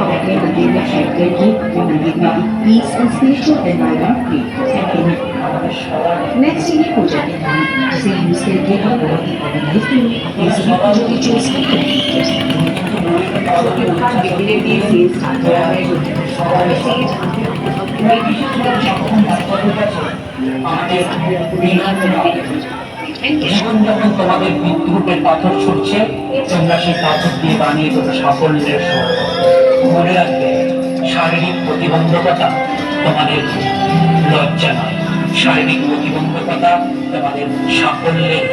However, the had their gift to the peace and spiritual environment created. Next, in Puja, use their gift of body of the lifting is equally chosen to teachers. Definitely face এখন যখন তোমাদের বিদ্রুপের পাথর ছুটছে তোমরা সেই পাথর দিয়ে বানিয়ে তোমরা সাফল্যের স্বর্গ মনে রাখবে, শারীরিক প্রতিবন্ধকতা তোমাদের লজ্জা নয়। শারীরিক প্রতিবন্ধকতা তোমাদের সাফল্যের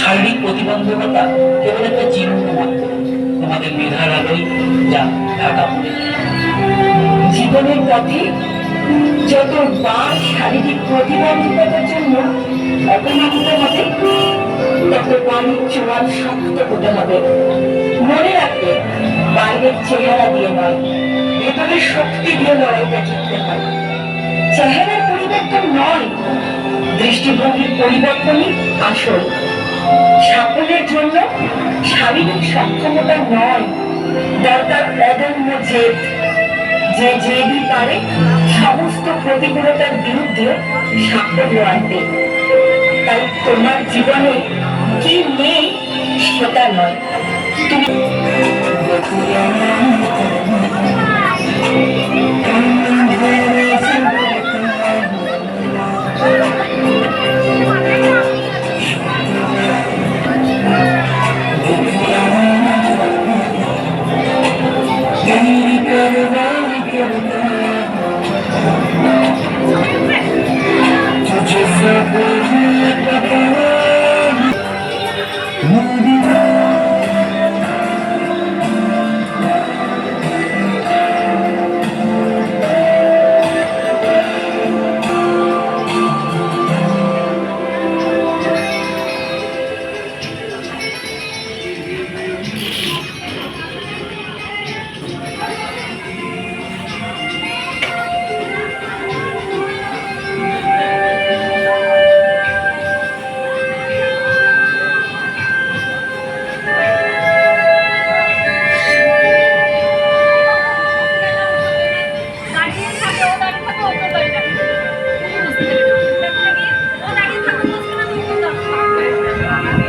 শারীরিক প্রতিবন্ধকতা কেবল একটা চিহ্ন মাত্র তোমাদের মেধার আলোয় যা ঢাকা পড়ে। জীবনের পথে যত বার শারীরিক প্রতিবন্ধকতার জন্য অপমানিত হবে, তত বাড়ির চোয়াল শক্ত হতে হবে। মনে রাখবে বাইরের চেহারা দিয়ে নয় ভেতরের শক্তি দিয়ে লড়াইটা জিততে হয় চেহারার পরিবর্তন নয়, দৃষ্টিভঙ্গির পরিবর্তনই আসল। সাফল্যের জন্য শারীরিক সক্ষমতা নয়, দরকার অদম্য জেদ। যে জেদি পারে, সমস্ত প্রতিকূলতার বিরুদ্ধে সাফল্য আনতে তাই তোমার জীবনে কি নেই সেটা নয়। তুমি Thank you.